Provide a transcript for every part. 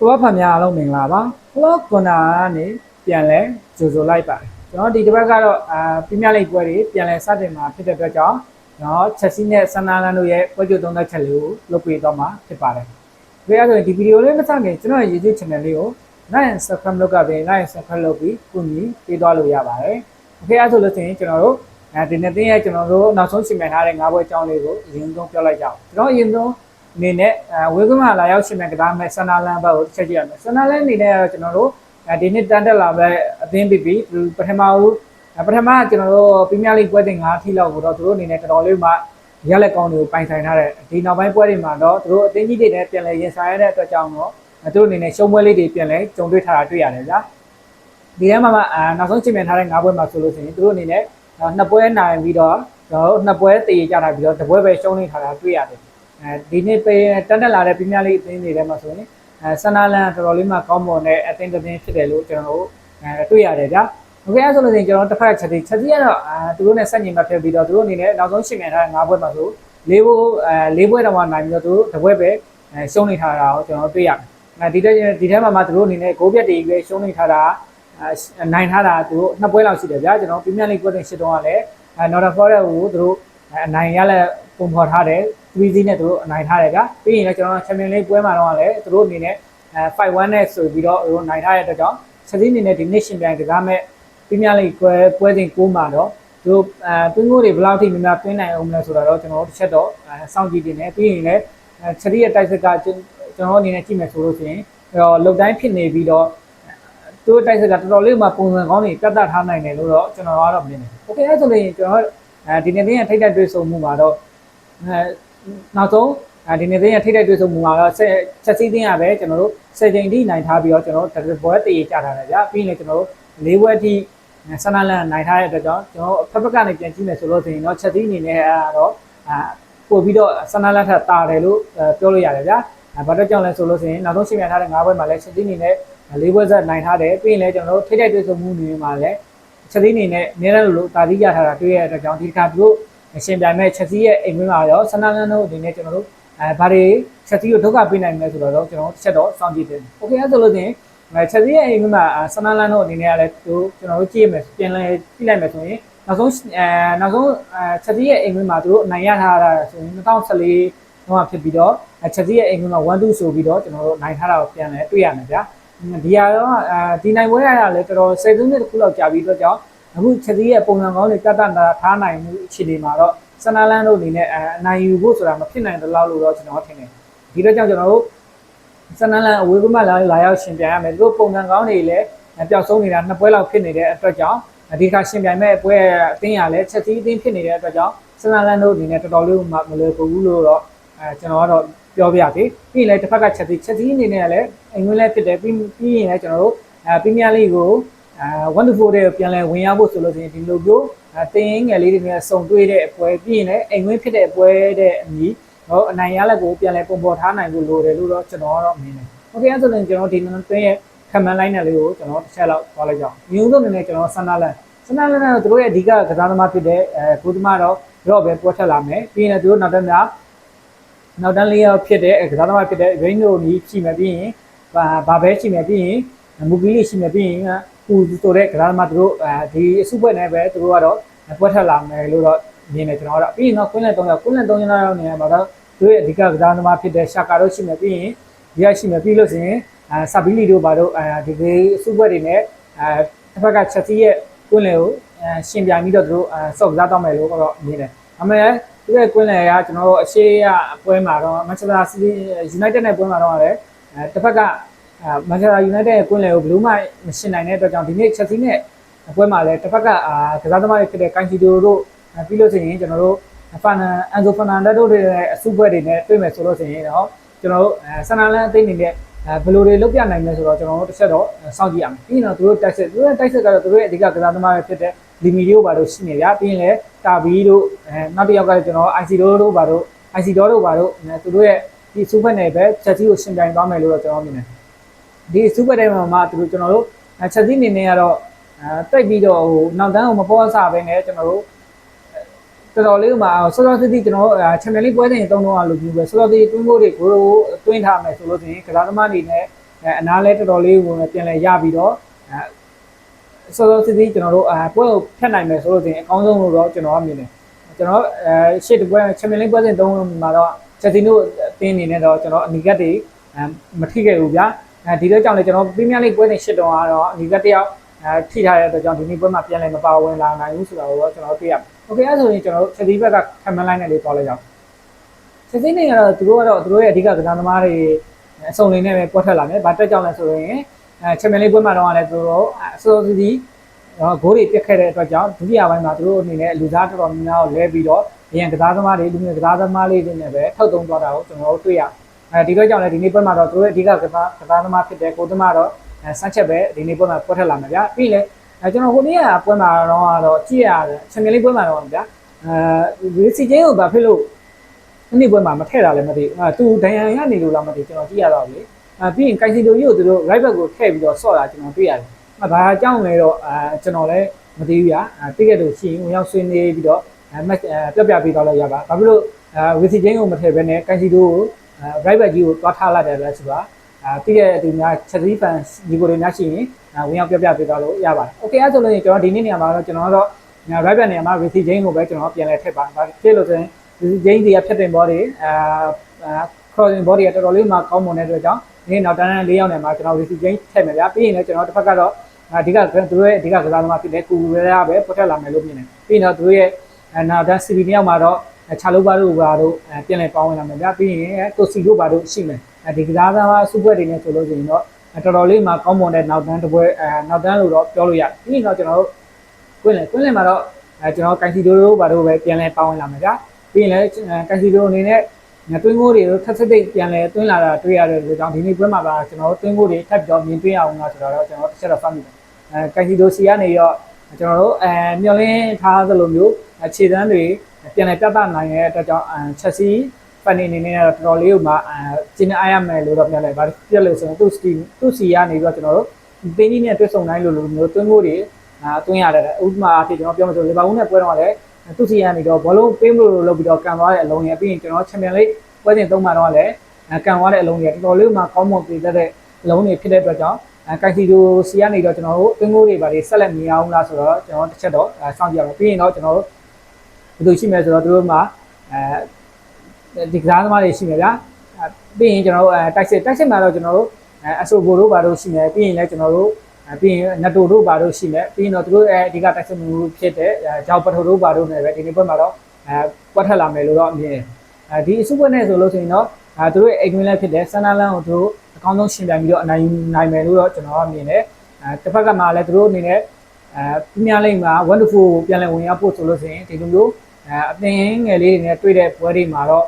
ကိုဘဖန်များအားလုံးမင်္ဂလာပါဖလော့ကွန်နာကနေပြန်လဲကြိုဆိုလိုက်ပါတယ်ကျွန်တော်ဒီတစ်ပတ်ကတော့အာပြမြလိတ်ပွဲတွေပြန်လဲစတင်မှာဖြစ်တဲ့အတွက်ကြောင့်ကျွန်တော်ချက်စီနဲ့ဆန္ဒလန်းတို့ရဲ့ပွဲကြိုသုံးသက်ချက်လေးကိုလုပ်ပေးတော့မှာဖြစ်ပါတယ်ဒီအဲ့ဒါဆိုရင်ဒီဗီဒီယိုလေးမစခင်ကျွန်တော်ရဲ့ YouTube channel လေးကို like and subscribe လုပ်ကပေး like and subscribe လုပ်ပြီးကူညီပေးသွားလို့ရပါတယ်โอเคအဲ့ဆိုလို့ဆိုရင်ကျွန်တော်တို့အဲဒီနေ့တင်းရဲ့ကျွန်တော်တို့နောက်ဆုံးရှင်မြန်ထားတဲ့၅ဘွဲအကြောင်းလေးကိုအရင်ဆုံးပြောလိုက်ကြအောင်ကျွန်တော်အရင်ဆုံးအ နေနဲ့အဲဝေကွန်းမှာလာရောက်ရှင်မြန်ကစားမဲ့ဆန္ဒလန်းဘက်ကိုတစ်ချက်ကြည့်ရမယ်ဆန္ဒလန်းအနေနဲ့ကတော့ကျွန်တော်တို့အဲဒီနေ့တန်းတက်လာမဲ့အသင်းပြီးပြီးပထမဦးပထမကကျွန်တော်တို့ပီးမီးယားလိပွဲတင်၅ထီလောက်ကိုတော့သူတို့အနေနဲ့တော်တော်လေးမှရလက်ကောင်းတွေကိုပိုင်ဆိုင်ထားတဲ့ဒီနောက်ပိုင်းပွဲတွေမှာတော့သူတို့အသင်းကြီးတွေနဲ့ပြန်လည်ရင်ဆိုင်ရတဲ့အတွက်ကြောင့်တော့သူတို့အနေနဲ့ရှုံးပွဲလေးတွေပြန်လဲကြုံတွေ့ထားတာတွေ့ရတယ်ဗျာဒီထဲမှာမှအာနောက်ဆုံးချိန်မြန်ထားတဲ့၅ပွဲမှာဆိုလို့ရှိရင်သူတို့အနေနဲ့နှစ်ပွဲနိုင်ပြီးတော့ကျွန်တော်တို့နှစ်ပွဲတည်ကြတာပြီးတော့တစ်ပွဲပဲရှုံးနေထားတာတွေ့ရတယ် အဲဒီနေ့ပဲတန်းတက်လာတဲ့ပီးမီးယားလိအသင်းတွေထဲမှာဆိုရင်အဲဆန်နာလန်တော်တော်လေးမှကောင်းမွန်တဲ့အသင်းတစ်သင်းဖြစ်တယ်လို့ကျွန်တော်တို့အဲတွေ့ရတယ်ဗျာโอเคအဲ့ဆိုလို့ရှိရင်ကျွန်တော်တစ်ဖက်ချက်တီချက်တီကတော့အာသူတို့နဲ့ဆက်ညီမှဖြစ်ပြီးတော့သူတို့အနေနဲ့နောက်ဆုံးရှင်မြန်ထားတဲ့၅ပွဲမှာဆို၄ပွဲအဲ၄ပွဲတော့မှနိုင်ပြီးတော့သူတို့တစ်ပွဲပဲအဲရှုံးနေထားတာကိုကျွန်တော်တွေ့ရတယ်အဲဒီတဲ့ဒီထဲမှာမှသူတို့အနေနဲ့ဂိုးပြတ်တွေပဲရှုံးနေထားတာအဲနိုင်ထားတာသူတို့နှစ်ပွဲလောက်ရှိတယ်ဗျာကျွန်တော်ပရီးမီးယားလိပွဲတင်ရှစ်တုန်းကလည်းအဲနော််တာဖော်ရက်ကိုသူတို့အနိုင်ရလဲပုံဖော်ထားတယ် 3 0နဲ့သူတို့အနိုင်ထားတယ်ဗျာပြီးရင်လည်းကျွန်တော်ချန်ပီယံလိပွဲမှာတော့လည်းသူတို့အနေနဲ့အဲ5-1နဲ့ဆိုပြီးတော့သူတို့နိုင်ထားတဲ့အတွက်ကြောင့်ချက်စီအနေနဲ့ဒီနေ့ရှင်ပြိုင်ကစားမဲ့ပရီးမီးယားလိပွဲပွဲစဉ်6မှာတော့သူတို့အဲတွင်းကိုတွေဘယ်လောက်ထိများများတွင်းနိုင်အောင်မလဲဆိုတာတော့ကျွန်တော်တို့တစ်ချက်တော့အဲစောင့်ကြည့်နေတယ်ပြီးရင်လည်းချက်စီရဲ့တိုက်စက်ကကျွန်တော်အနေနဲ့ကြည့်မယ်ဆိုလို့ရှိရင်တော့လုတ်တိုင်းဖြစ်နေပြီးတော့သူတို့တိုက်စက်ကတော်တော်လေးမှပုံစံကောင်းတွေပြတ်သားထားနိုင်တယ်လို့တော့ကျွန်တော်ကတော့မြင်တယ်။ Okay အဲ့ဆိုရင်ကျွန်တော်အဲဒီနေ့တင်းထိတ်တက်တွေ့ဆုံမှုမှာတော့အဲ နောက်ဆုံးအဲဒီနေ့တင်းထိတ်တက်တွေ့ဆုံမှုမှာတော့ချက်စီးတင်းရပဲကျွန်တော်တို့10ချိန်ထိနိုင်ထားပြီးတော့ကျွန်တော်တို့တပွဲတည်ကြထားတယ်ဗျာပြီးရင်လည်းကျွန်တော်တို့၄ဘွဲထိဆန္ဒလန်နိုင်ထားတဲ့အတွက်ကြောင့်ကျွန်တော်ဖက်ဖက်ကနေပြန်ကြည့်မယ်ဆိုလို့ဆိုရင်တော့ချက်စီးအနေနဲ့အဲတော့အာပို့ပြီးတော့ဆန္ဒလန်ထက်တာတယ်လို့ပြောလို့ရတယ်ဗျာဘာတော့ကြောင့်လဲဆိုလို့ဆိုရင်နောက်ဆုံးရှင်းပြထားတဲ့၅ဘွဲမှာလည်းချက်စီးအနေနဲ့၄ဘွဲဆက်နိုင်ထားတယ်ပြီးရင်လည်းကျွန်တော်တို့ထိတ်တက်တွေ့ဆုံမှုနေမှာလည်းချက်သီးအနေနဲ့အများအားလို့တာတိရထားတာတွေ့ရတဲ့အတွက်ကြောင့်ဒီတစ်ခါသူတို့ ရှင်ပြိုင်မဲ့ချက်သီးရဲ့အိမ်မင်းမှာရောဆန္ဒလန်းတို့အနေနဲ့ကျွန်တော်တို့အဲဘာတွေချက်သီးကိုဒုက္ခပေးနိုင်မလဲဆိုတော့ကျွန်တော်တစ်ချက်တော့စောင့်ကြည့်တယ်။ Okay အဲ့ဆိုလို့ချင်းချက်သီးရဲ့အိမ်မင်းမှာဆန္ဒလန်းတို့အနေနဲ့လည်းသူကျွန်တော်တို့ကြည့်ရမယ်ပြန်လဲကြည့်လိုက်မယ်ဆိုရင်နောက်ဆုံးအဲနောက်ဆုံးအဲချက်သီးရဲ့အိမ်မင်းမှာသူတို့အနိုင်ရထားတာဆိုရင်2014တော့ဖြစ်ပြီးတော့ချက်သီးရဲ့အိမ်မင်းမှာ1 2ဆိုပြီးတော့ကျွန်တော်တို့နိုင်ထားတာကိုပြန်လဲတွေ့ရမယ်ဗျာ။ဒီဟာတော့အဲဒီနိုင်ပွဲရတာလည်းတော်တော်စေသုံးနှစ်တစ်ခုလောက်ကြာပြီးတော့ကြောင့် အခုချက်သေးရဲ့ပုံစံကောင်းတွေကတ်တန်တာထားနိုင်မှုအခြေအနေမှာတော့ဆန်နာလန်တို့အနေနဲ့အနိုင်ယူဖို့ဆိုတာမဖြစ်နိုင်တဲ့လောက်လို့တော့ကျွန်တော်ထင်တယ်ဒီတော့ကြောင့်ကျွန်တော်တို့ဆန်နာလန်အဝေးကမှလာလာရောက်ရှင်ပြိုင်ရမယ်သူတို့ပုံစံကောင်းတွေလည်းပျောက်ဆုံးနေတာနှစ်ပွဲလောက်ဖြစ်နေတဲ့အတွက်ကြောင့်ဒီခါရှင်ပြိုင်မဲ့ပွဲအသင်းရလည်းချက်သေးအသင်းဖြစ်နေတဲ့အတွက်ကြောင့်ဆန်နာလန်တို့အနေနဲ့တော်တော်လေးမလွယ်ဘူးလို့တော့အဲကျွန်တော်ကတော့ပြောပြသေးပြီးရင်လည်းတစ်ဖက်ကချက်သေးချက်သေးအနေနဲ့လည်းအင်္ဂလိပ်ဖြစ်တယ်ပြီးပြီးရင်လည်းကျွန်တော်တို့အဲပရီးမီးယားလိကို အဲ1 to 4တဲ့ပြန်လဲဝင်ရဖို့ဆိုလို့ရှိရင်ဒီလိုမျိုးတင်းငယ်လေးတွေနဲ့စုံတွေ့တဲ့အပွဲပြီးရင်လည်းအိမ်ဝင်းဖြစ်တဲ့ပွဲတဲ့အမီတော့အနိုင်ရလက်ကိုပြန်လဲပုံပေါ်ထားနိုင်ဖို့လိုတယ်လို့တော့ကျွန်တော်ကတော့မြင်တယ်။ Okay အဲ့ဆိုရင်ကျွန်တော်ဒီနန်းတွင်းရဲ့ခံမှန်းလိုက်တဲ့လေးကိုကျွန်တော်တစ်ချက်လောက်သွားလိုက်ကြအောင်။မျိုးစုံအနေနဲ့ကျွန်တော်ဆန္ဒလန်ဆန္ဒလန်ကတော့သူတို့ရဲ့အဓိကကစားသမားဖြစ်တဲ့အဲကိုသမားတော့တော့ပဲပွက်ထက်လာမယ်။ပြီးရင်လည်းသူတို့နောက်တစ်များနောက်တန်းလေးရောက်ဖြစ်တဲ့ကစားသမားဖြစ်တဲ့ rain တို့ကြီးရှိမှပြီးရင်ဘာဘာပဲရှိမှပြီးရင်မူကီလေးရှိမှပြီးရင် ပူဆိုတဲ့ကစားသမားတို့အဲဒီအစုပွဲနဲ့ပဲသူတို့ကတော့ပွက်ထက်လာမယ်လို့တော့မြင်နေကျွန်တော်ကတော့ပြီးရင်တော့ကွင်းလက်3ရောက်ကွင်းလက်3ရောက်နေရမှာတော့သူရဲ့အဓိကကစားသမားဖြစ်တဲ့ရှာကာတို့ရှိမှပြီးရင်ဒီရရှိမှပြီးလို့ဆိုရင်အဲဆာဘီလီတို့ဘာတို့အဲဒီဒီအစုပွဲတွေနဲ့အဲတစ်ဖက်ကချက်စီရဲ့ကွင်းလယ်ကိုရှင်ပြိုင်ပြီးတော့သူတို့စော့ကစားတော့မယ်လို့တော့မြင်တယ်အမေသူရဲ့ကွင်းလယ်ကကျွန်တော်တို့အရှိရပွဲမှာတော့ Manchester City United နဲ့ပွဲမှာတော့လည်းအဲတစ်ဖက်က Manchester United ရဲ့ကွင်းလယ်ကိုဘလူးမမရှင်းနိုင်တဲ့အတွက်ကြောင့်ဒီနေ့ Chelsea နဲ့ပွဲမှာလည်းတစ်ဖက်ကကစားသမားတွေဖြစ်တဲ့ Cancelo တို့ပြီးလို့ဆိုရင်ကျွန်တော်တို့ Fernando Enzo Fernandez တို့ရဲ့အစုပွဲတွေနဲ့တွေ့မယ်ဆိုလို့ဆိုရင်တော့ကျွန်တော်တို့ဆန်နာလန်အသိအနေနဲ့ဘယ်လိုတွေလုပ်ပြနိုင်လဲဆိုတော့ကျွန်တော်တို့တစ်ချက်တော့စောင့်ကြည့်ရမယ်ပြီးရင်တော့သူတို့တိုက်ဆက်သူတို့တိုက်ဆက်ကတော့သူတို့ရဲ့အဓိကကစားသမားတွေဖြစ်တဲ့လီမီတို့ဘာလို့ရှိနေကြပြီးရင်လည်းတာဘီတို့အဲနောက်တစ်ယောက်ကကျွန်တော် IC တို့တို့ဘာတို့ IC တို့တို့ဘာတို့သူတို့ရဲ့ဒီစူပာနယ်ပဲချက်စီကိုရှင်ပြိုင်သွားမယ်လို့တော့ကျွန်တော်မြင်တယ် ဒီစူပာနယ်မှာမှသူတို့ကျွန်တော်တို့ချက်စီအနေနဲ့ကတော့အဲတိတ်ပြီးတော့ဟိုနောက်တန်းကိုမပေါ်စားပဲနဲ့ကျွန်တော်တို့တော်တော်လေးမှာဆော့ဆော့စီတီကျွန်တော်ချန်ပီယံလိပွဲစဉ်တုံးတော့လို့ပြောပဲဆော့ဆော့စီတီတွင်းကိုတွေကိုတွင်းထားမယ်ဆိုလို့ဆိုရင်ကစားသမားတွေနဲ့အဲအနားလဲတော်တော်လေးဝင်ပြန်လဲရပြီးတော့အဲစောစောစီးစီးကျွန်တော်တို့အဲပွဲကိုဖျက်နိုင်မယ်ဆိုလို့ရှိရင်အကောင်းဆုံးလို့တော့ကျွန်တော်ကမြင်တယ်ကျွန်တော်အဲရှစ်တပွဲချန်ပီယံလိပွဲစဉ်၃မှာတော့ချက်စီနိုအသင်းအနေနဲ့တော့ကျွန်တော်အနီကတ်တွေအဲမထိခဲ့ဘူးဗျာ အဲဒီတော့ကြောင့်လေကျွန်တော်ပရီးမီးယားလိပွဲစဉ်ရှစ်တုန်းကတော့အနီကတ်တယောက်အဲထိထားတဲ့အတွက်ကြောင့်ဒီနေ့ပွဲမှာပြန်လဲမပါဝင်လာနိုင်ဘူးဆိုတာကိုတော့ကျွန်တော်တွေ့ရမယ်။ Okay အဲဆိုရင်ကျွန်တော်တို့ချက်စီဘက်ကခံမလိုက်နဲ့လေးသွားလိုက်ကြအောင်။စစ်စိမ့်နေကတော့သူတို့ကတော့သူတို့ရဲ့အဓိကကစားသမားတွေအစုံလေးနဲ့ပဲပွက်ထွက်လာတယ်။ဘာတက်ကြောင်လဲဆိုရင်အဲချန်ပီယံလိပွဲမှာတော့လည်းသူတို့အစောစီးစီးတော့ဂိုးတွေပြက်ခဲ့တဲ့အတွက်ကြောင့်ဒုတိယပိုင်းမှာသူတို့အနေနဲ့လူသားတော်တော်များများကိုလဲပြီးတော့အရင်ကစားသမားတွေလူငယ်ကစားသမားလေးတွေနဲ့ပဲထောက်သုံးသွားတာကိုကျွန်တော်တို့တွေ့ရ။ အဲဒီတော့ကြောင့်လည်းဒီနေ့ပွဲမှာတော့သူတို့ရဲ့အဓိကကစားကစားသမားဖြစ်တဲ့ကိုသမားတော့ဆန်းချက်ပဲဒီနေ့ပွဲမှာပွက်ထွက်လာမှာဗျာ။ပြီးရင်အဲကျွန်တော်ဟိုနေ့ကပွဲမှာတော့ကတော့ကြည့်ရတယ်ချန်ပီယံလိပွဲမှာတော့ဗျာအဲဒီစီချင်းကိုဘာဖြစ်လို့ဒီနေ့ပွဲမှာမထည့်တာလည်းမသိဘူးအဲသူဒိုင်ယန်ရနေလို့လားမသိကျွန်တော်ကြည့်ရတော့လေအဲပြီးရင်ကိုင်စီတိုကြီးကိုသူတို့ right back ကိုထည့်ပြီးတော့ဆော့တာကျွန်တော်တွေ့ရတယ်အဲဘာအကြောင်းလဲတော့အဲကျွန်တော်လည်းမသိဘူးဗျာအဲတိကျတော့ရှိရင်ဝင်ရောက်ဆွေးနွေးပြီးတော့အဲ match ပြပြပေးတော့လည်းရပါဘာဖြစ်လို့အဲဝီစီချင်းကိုမထည့်ဘဲနဲ့ကိုင်စီတိုကိုအဲ right back ကြီးကိုတွားထားလိုက်တယ်ပဲဆိုတာအဲတည့်ရတဲ့သူများချက်စီးပန်ညီကိုတွေများရှိရင်ဝင်ရောက်ပြပြပေးသွားလို့ရပါတယ်။ Okay အဲဆိုလို့ရင်ကျွန်တော်ဒီနေ့နေရာမှာတော့ကျွန်တော်တော့ right back နေရာမှာ receive chain ကိုပဲကျွန်တော်ပြန်လဲထည့်ပါ။ဒါဖြစ်လို့ဆိုရင် receive chain တွေကဖြတ်တင်ဘောတွေအဲ crossing body ကတော်တော်လေးမှကောင်းမွန်တဲ့အတွက်ကြောင့်ဒီနေ့နောက်တန်း၄ရောက်နေမှာကျွန်တော် receive chain ထည့်မယ်ဗျာ။ပြီးရင်လည်းကျွန်တော်တစ်ဖက်ကတော့အဓိကသူတို့ရဲ့အဓိကကစားသမားဖြစ်တဲ့ကူကူရရပဲပတ်သက်လာမယ်လို့မြင်တယ်။ပြီးရင်တော့သူတို့ရဲ့နောက်တန်း CB တယောက်မှာတော့ ချာလိုပါတို့ဘာတို့ပြင်လည်ပေါင်းဝင်လာမယ်ဗျာပြီးရင်တိုစီတို့ဘာတို့ရှိမယ်ဒီကစားသမားစုပွဲတွေနဲ့ဆိုလို့ရှိရင်တော့တော်တော်လေးမှကောင်းမွန်တဲ့နောက်တန်းတစ်ပွဲအဲနောက်တန်းလို့တော့ပြောလို့ရတယ်ပြီးရင်တော့ကျွန်တော်တို့ကွင်းလည်ကွင်းလည်မှာတော့အဲကျွန်တော်ကန်စီတို့တို့ဘာတို့ပဲပြင်လည်ပေါင်းဝင်လာမယ်ဗျာပြီးရင်လည်းကန်စီတိုအနေနဲ့တွင်းကိုတွေထပ်ထပ်တိတ်ပြန်လဲတွင်းလာတာတွေ့ရတဲ့လူကြောင့်ဒီနေ့ပွဲမှာပါကျွန်တော်တို့တွင်းကိုတွေထပ်ပြီးတော့မြင်တွေ့အောင်လားဆိုတော့ကျွန်တော်တစ်ချက်တော့ဖတ်မိတယ်အဲကန်စီတိုစီကနေရောကျွန်တော်တို့အဲမျောလင်းထားသလိုမျိုးခြေတန်းတွေ ပြန်လဲပြသနိုင်တဲ့အတွက်ကြောင့်ချက်စီဖန်နေနေနဲ့တော်တော်လေးကိုမှအဲကျင်းအားရမယ်လို့တော့ပြောလိုက်ပါပြက်လို့ဆိုရင်သူ့စတီသူ့စီကနေပြီးတော့ကျွန်တော်တို့တင်းကြီးနဲ့တွဲဆုံတိုင်းလိုလိုမျိုးတွင်းကိုတွေအာတွင်းရတယ်ဥပမာအဖြစ်ကျွန်တော်ပြောမှဆိုလီဗာပူးနဲ့ပွဲတော့လည်းသူစီရနေတော့ဘောလုံးပေးမလို့လုပ်ပြီးတော့ကန်သွားတဲ့အလုံးရပြီးရင်ကျွန်တော်ချန်ပီယံလိပွဲစဉ်သုံးမှာတော့လည်းကန်သွားတဲ့အလုံးရတော်တော်လေးမှကောင်းမွန်ပြည့်တဲ့အလုံးတွေဖြစ်တဲ့အတွက်ကြောင့်ကန်စီတိုစီရနေတော့ကျွန်တော်တို့အင်းကိုတွေပါလေးဆက်လက်မြင်အောင်လားဆိုတော့ကျွန်တော်တစ်ချက်တော့စောင့်ကြည့်ရမယ်ပြီးရင်တော့ကျွန်တော်တို့ဘ ယ်လိုရှိမလဲဆိုတော့တို့မှာအဲဒီကစားသမားတွေရှိမယ်ဗျာပြီးရင်ကျွန်တော်တို့အဲတိုက်စစ်တိုက်စစ်မှာတော့ကျွန်တော်တို့အဆိုဘိုတို့ဘာလို့ရှိမယ်ပြီးရင်လည်းကျွန်တော်တို့ပြီးရင်နတိုတို့ဘာတို့ရှိမယ်ပြီးရင်တော့သူတို့ရဲ့အဓိကတိုက်စစ်မှုဖြစ်တဲ့ဂျောက်ပထိုတို့ဘာတို့နဲ့ပဲဒီနေ့ပွဲမှာတော့အဲပွက်ထက်လာမယ်လို့တော့အမြင်အဲဒီအစုပွဲနဲ့ဆိုလို့ဆိုရင်တော့အဲသူတို့ရဲ့အိမ်ကွင်းလည်းဖြစ်တဲ့ဆန်နာလန်ကိုသူတို့အကောင်းဆုံးရှင်ပြပြီးတော့အနိုင်နိုင်မယ်လို့တော့ကျွန်တော်ကမြင်တယ်အဲတစ်ဖက်ကမှလည်းသူတို့အနေနဲ့အဲပြင်းပြလိမ့်မှာ wonderful ပြန်လည်ဝင်ရောက်ဖို့ဆိုလို့ဆိုရင်ဒီလိုမျိုး အဲအသင်းငယ်လေးတွေနဲ့တွေ့တဲ့ပွဲတွေမှာတော့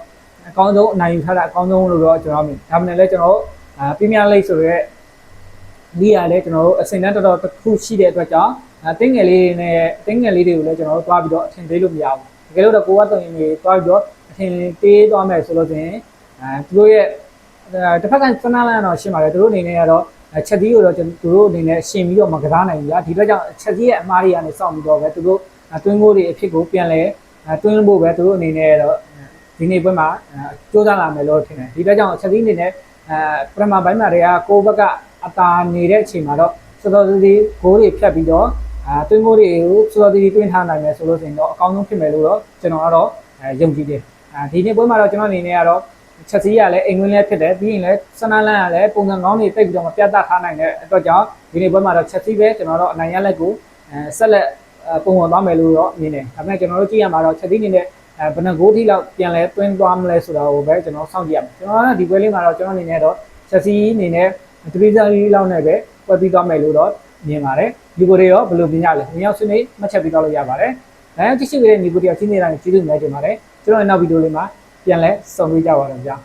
အကောင်းဆုံးအနိုင်ယူထားတာအကောင်းဆုံးလို့တော့ကျွန်တော်မြင်ဒါမှမဟုတ်လည်းကျွန်တော်အဲပြင်းပြလိမ့်ဆိုရဲဒီရလဲကျွန်တော်တို့အစင်တန်းတော်တော်တစ်ခုရှိတဲ့အတွက်ကြောင့်အတင်းငယ်လေးတွေနဲ့အတင်းငယ်လေးတွေကိုလည်းကျွန်တော်တို့တွားပြီးတော့အထင်သေးလို့မရဘူးတကယ်လို့တော့ကိုကတုံရင်တွေတွားပြီးတော့အထင်သေးသွားမယ်ဆိုလို့ဆိုရင်အဲသူတို့ရဲ့တစ်ဖက်ကစနာလန်တော့ရှင်းပါတယ်သူတို့အနေနဲ့ကတော့ချက်သီးကိုတော့သူတို့အနေနဲ့ရှင်ပြီးတော့မကစားနိုင်ဘူးညာဒီဘက်ကြောင့်ချက်သီးရဲ့အမားတွေကနေစောင့်ပြီးတော့ပဲသူတို့တွင်းကိုတွေအဖြစ်ကိုပြန်လဲ တွင်းဖို့ပဲသူတို့အနေနဲ့တော့ဒီနေ့ပွဲမှာစူးစမ်းလာမယ်လို့ထင်တယ်ဒီဘက်ကြောင့်ချက်သီးအနေနဲ့အဲပထမပိုင်းမှာတည်းကကိုဘက်ကအတာနေတဲ့အချိန်မှာတော့စောစောစီးစီးဂိုးတွေဖြတ်ပြီးတော့အာတွင်းကိုတွေကိုစောစောစီးစီးတွင်းထားနိုင်မယ်ဆိုလို့ဆိုရင်တော့အကောင်းဆုံးဖြစ်မယ်လို့တော့ကျွန်တော်ကတော့ယုံကြည်တယ်အာဒီနေ့ပွဲမှာတော့ကျွန်တော်အနေနဲ့ကတော့ချက်စီးရလည်းအိမ်ဝင်လည်းဖြစ်တယ်ပြီးရင်လည်းစနလန်ကလည်းပုံစံကောင်းတွေတိတ်ပြီးတော့မပြတ်သားထားနိုင်တဲ့အတွက်ကြောင့်ဒီနေ့ပွဲမှာတော့ချက်စီးပဲကျွန်တော်တို့အနိုင်ရလက်ကိုအဲဆက်လက် ပုံဝင်သွားမယ်လို့တော့မြင်တယ်ဒါပေမဲ့ကျွန်တော်တို့ကြည့်ရမှာတော့ချက်စီးနေနဲ့အဲဘယ်နှဂိုးထိလောက်ပြန်လဲတွင်းသွားမလဲဆိုတာကိုပဲကျွန်တော်စောင့်ကြည့်ရမယ်ကျွန်တော်ကဒီပွဲလေးမှာတော့ကျွန်တော်အနေနဲ့တော့ချက်စီးအနေနဲ့ဒရီဇာကြီးလောက်နဲ့ပဲပွဲပြီးသွားမယ်လို့တော့မြင်ပါတယ်ဒီကိုတွေရောဘယ်လိုမြင်ရလဲမြင်ရောက်ဆွေးနွေးမှတ်ချက်ပြီးတော့လို့ရပါတယ်ဒါကြောင့်ကြည့်ရှိခဲ့တဲ့ဒီကိုတွေရောချင်းနေတာကိုကျေးဇူးများတင်ပါတယ်ကျွန်တော်ရဲ့နောက်ဗီဒီယိုလေးမှာပြန်လဲဆုံတွေ့ကြပါတော့ဗျာ